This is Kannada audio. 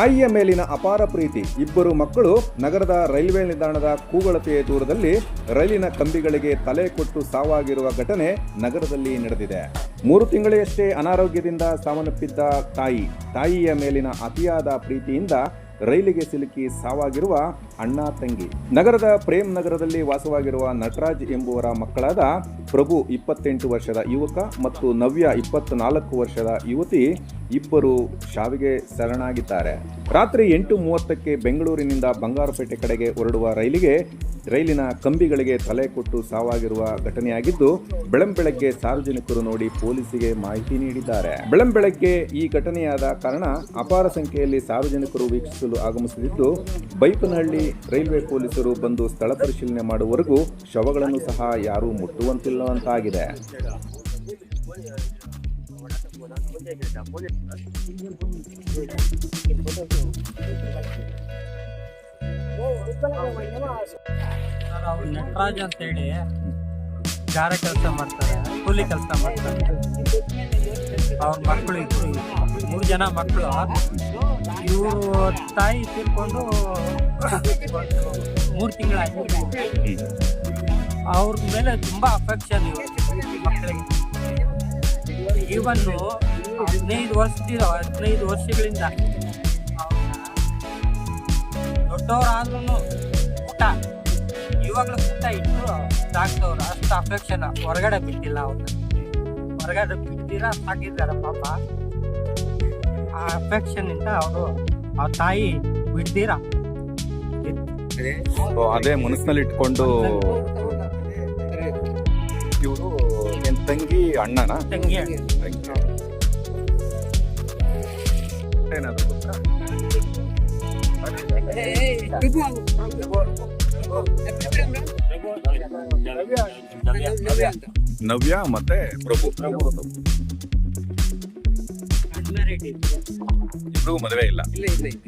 ತಾಯಿಯ ಮೇಲಿನ ಅಪಾರ ಪ್ರೀತಿ, ಇಬ್ಬರು ಮಕ್ಕಳು ನಗರದ ರೈಲ್ವೆ ನಿಲ್ದಾಣದ ಕೂಗಳತೆಯ ದೂರದಲ್ಲಿ ರೈಲಿನ ಕಂಬಿಗಳಿಗೆ ತಲೆ ಕೊಟ್ಟು ಸಾವಾಗಿರುವ ಘಟನೆ ನಗರದಲ್ಲಿ ನಡೆದಿದೆ. ಮೂರು ತಿಂಗಳಷ್ಟೇ ಅನಾರೋಗ್ಯದಿಂದ ಸಾವನ್ನಪ್ಪಿದ್ದ ತಾಯಿ, ತಾಯಿಯ ಮೇಲಿನ ಅತಿಯಾದ ಪ್ರೀತಿಯಿಂದ ರೈಲಿಗೆ ಸಿಲುಕಿ ಸಾವಾಗಿರುವ ಅಣ್ಣ, ತಂಗಿ. ನಗರದ ಪ್ರೇಮ್ ನಗರದಲ್ಲಿ ವಾಸವಾಗಿರುವ ನಟರಾಜ್ ಎಂಬುವರ ಮಕ್ಕಳಾದ ಪ್ರಭು ಇಪ್ಪತ್ತೆಂಟು ವರ್ಷದ ಯುವಕ ಮತ್ತು ನವ್ಯ ಇಪ್ಪತ್ನಾಲ್ಕು ವರ್ಷದ ಯುವತಿ ಇಬ್ಬರು ಸಾವಿಗೆ ಶರಣಾಗಿದ್ದಾರೆ. ರಾತ್ರಿ ಎಂಟು ಮೂವತ್ತಕ್ಕೆ ಬೆಂಗಳೂರಿನಿಂದ ಬಂಗಾರಪೇಟೆ ಕಡೆಗೆ ಹೊರಡುವ ರೈಲಿಗೆ ರೈಲಿನ ಕಂಬಿಗಳಿಗೆ ತಲೆ ಕೊಟ್ಟು ಸಾವಾಗಿರುವ ಘಟನೆಯಾಗಿದ್ದು, ಬೆಳಂಬೆಳಗ್ಗೆ ಸಾರ್ವಜನಿಕರು ನೋಡಿ ಪೊಲೀಸಿಗೆ ಮಾಹಿತಿ ನೀಡಿದ್ದಾರೆ. ಬೆಳಂಬೆಳಗ್ಗೆ ಈ ಘಟನೆಯಾದ ಕಾರಣ ಅಪಾರ ಸಂಖ್ಯೆಯಲ್ಲಿ ಸಾರ್ವಜನಿಕರು ವೀಕ್ಷಿಸಲು ಆಗಮಿಸುತ್ತಿದ್ದು ಬೈಪನಹಳ್ಳಿ ರೈಲ್ವೆ ಪೊಲೀಸರು ಬಂದು ಸ್ಥಳ ಪರಿಶೀಲನೆ ಮಾಡುವವರೆಗೂ ಶವಗಳನ್ನು ಸಹ ಯಾರೂ ಮುಟ್ಟುವಂತಿಲ್ಲವಂತಾಗಿದೆ. ಸರ್ ಅವ್ರು ನಟರಾಜ್ ಅಂತೇಳಿ ಗಾರೆ ಕೆಲಸ ಮಾಡ್ತಾರೆ ಕೂಲಿ ಕೆಲಸ ಮಾಡ್ತಾರೆ. ಅವ್ರ ಮಕ್ಕಳು ಇದ್ರು. ಮೂರು ಜನ ಮಕ್ಕಳು ಇವರು ತಾಯಿ ತೀರ್ಕೊಂಡು ಮೂರು ತಿಂಗಳಾಯ್ತು. ಅವ್ರ ಮೇಲೆ ತುಂಬಾ ಅಫೆಕ್ಷನ್ ಮಕ್ಕಳಿಗೆ ಇವನ್ನು ಹದಿನೈದು ವರ್ಷದಿಂದ ಹದಿನೈದು ವರ್ಷಗಳಿಂದ ದೊಡ್ಡವರಾದ್ರೂ ಊಟ ಇವಾಗಲೂ ಊಟ ಇಟ್ಟು ಸಾಕ್ತವ್ರು ಅಷ್ಟು ಅಫೆಕ್ಷನ್ ಹೊರಗಡೆ ಬಿಟ್ಟಿಲ್ಲ ಅವ್ರನ್ನ ಹೊರಗಡೆ ಬಿಟ್ಟಿರ ಸಾಕಿದ್ದಾರೆ ಪಾಪ ಆ ಅಫೆಕ್ಷನಿಂದ ಅವರು ಆ ತಾಯಿ ಬಿಡ್ತೀರಾ ಅದೇ ಮನಸ್ಸಿನಲ್ಲಿ ಇಟ್ಕೊಂಡು ಇವರು ತಂಗಿ ಅಣ್ಣನ? ತಂಗಿ ಏನಾದ್ರು ಗೊತ್ತಾ? ನವ್ಯ ಮತ್ತೆ ಪ್ರಭು. ಇಬ್ರಿಗೂ ಮದುವೆ ಇಲ್ಲ. ಇಲ್ಲ ಇಲ್ಲ ಇಲ್ಲ.